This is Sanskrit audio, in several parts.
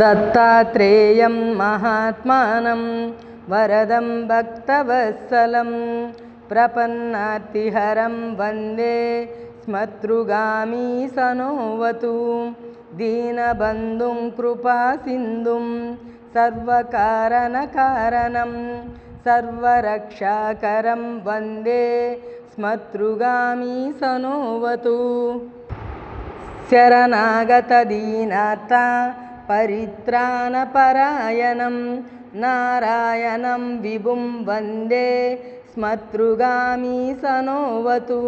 दत्तात्रेयं महात्मानं वरदं भक्तवत्सलं प्रपन्नार्तिहरं वन्दे स्मतृगामी सनोवतु। दीनबन्धुं कृपासिन्धुं सर्वकारणकारणं सर्वरक्षाकरं वन्दे स्मतृगामी सनोवतु। शरणागतदीनाता परित्राणपरायणं। नारायणं विभुं वन्दे स्मतृगामी सनोवतु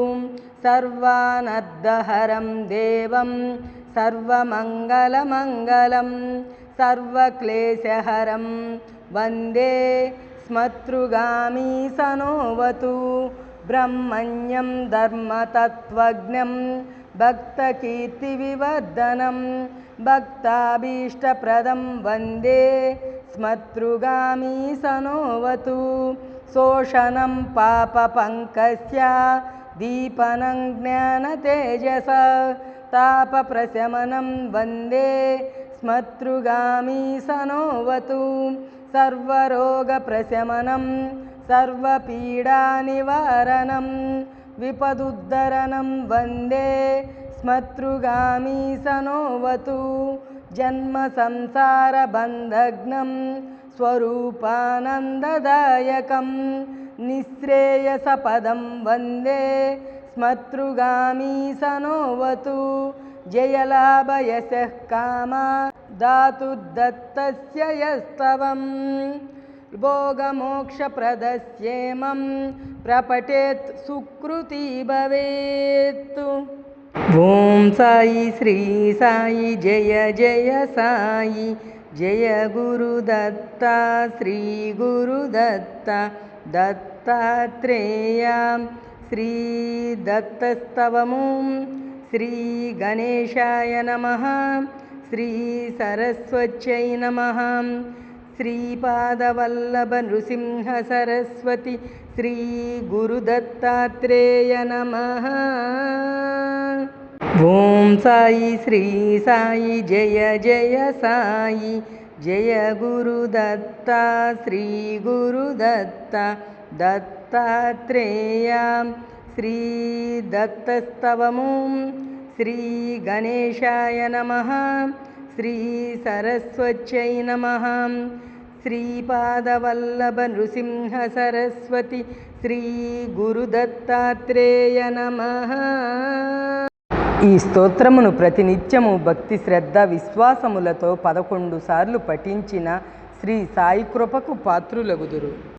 सर्वानर्दहरं देवं सर्वमङ्गलमङ्गलं सर्वक्लेशहरं वन्दे स्मतृगामी सनोवतु ब्रह्मण्यं धर्मतत्त्वज्ञं भक्तकीर्तिविवर्धनं भक्ताभीष्टप्रदं वन्दे स्मतृगामी सनोवतु। शोषणं पापपङ्कस्य दीपनं ज्ञानतेजसा तापप्रशमनं वन्दे स्मतृगामी सनोवतु। सर्वरोगप्रशमनं सर्वपीडानिवारणं विपदुद्धरणं वन्दे स्मतृगामी सनोवतु जन्मसंसारबन्धघ्नं स्वरूपानन्ददायकं निःश्रेयसपदं वन्दे स्मतृगामी सनोवतु जयलाभयशः कामा धातुर्दत्तस्य यस्तवम् भोगमोक्षप्रदस्येमं प्रपठेत् सुकृती भवेत्। ॐ साई श्री साई जय जय साई जय गुरुदत्ता श्री गुरुदत्ता दत्तात्रेया श्रीदत्तस्तवमुं श्रीगणेशाय नमः श्रीसरस्वत्यै नमः श्रीपादवल्लभनृसिंहसरस्वति श्रीगुरुदत्तात्रेय नमः। ॐ साई श्री साई जय जय साई जय गुरुदत्ता श्रीगुरुदत्ता दत्तात्रेया श्रीदत्तस्तवमुं श्रीगणेशाय नमः శ్రీ సరస్వత్యై నమ. శ్రీపాదవల్లభ నృసింహ సరస్వతి శ్రీ గురుదత్తాత్రేయ నమ. ఈ స్తోత్రమును ప్రతినిత్యము భక్తి శ్రద్ధ విశ్వాసములతో పదకొండు సార్లు పఠించిన శ్రీ సాయి కృపకు పాత్రులగుదురు.